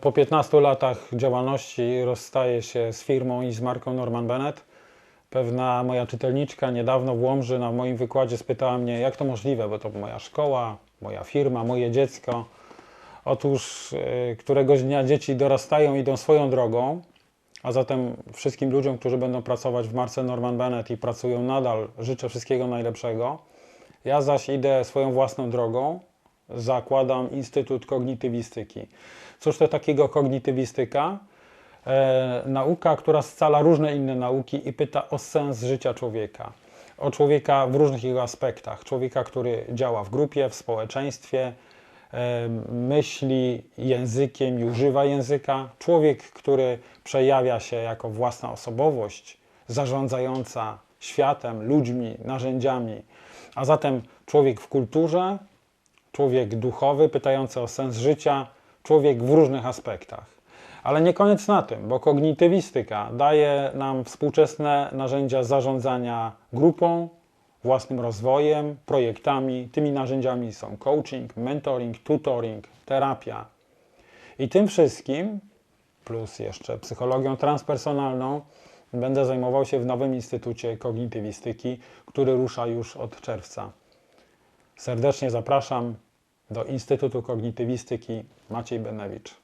Po 15 latach działalności rozstaję się z firmą i z marką Norman Bennett. Pewna moja czytelniczka niedawno w Łomży na moim wykładzie spytała mnie, jak to możliwe, bo to moja szkoła, moja firma, moje dziecko. Otóż e, któregoś dnia dzieci dorastają, idą swoją drogą, a zatem wszystkim ludziom, którzy będą pracować w marce Norman Bennett i pracują nadal, życzę wszystkiego najlepszego. Ja zaś idę swoją własną drogą, zakładam Instytut Kognitywistyki. Cóż to takiego kognitywistyka? E, nauka, która scala różne inne nauki i pyta o sens życia człowieka. O człowieka w różnych jego aspektach. Człowieka, który działa w grupie, w społeczeństwie, e, myśli językiem i używa języka. Człowiek, który przejawia się jako własna osobowość, zarządzająca światem, ludźmi, narzędziami. A zatem człowiek w kulturze, człowiek duchowy, pytający o sens życia, człowiek w różnych aspektach. Ale nie koniec na tym, bo kognitywistyka daje nam współczesne narzędzia zarządzania grupą, własnym rozwojem, projektami. Tymi narzędziami są coaching, mentoring, tutoring, terapia. I tym wszystkim, plus jeszcze psychologią transpersonalną, będę zajmował się w nowym Instytucie Kognitywistyki, który rusza już od czerwca. Serdecznie zapraszam do Instytutu Kognitywistyki Maciej Benewicz.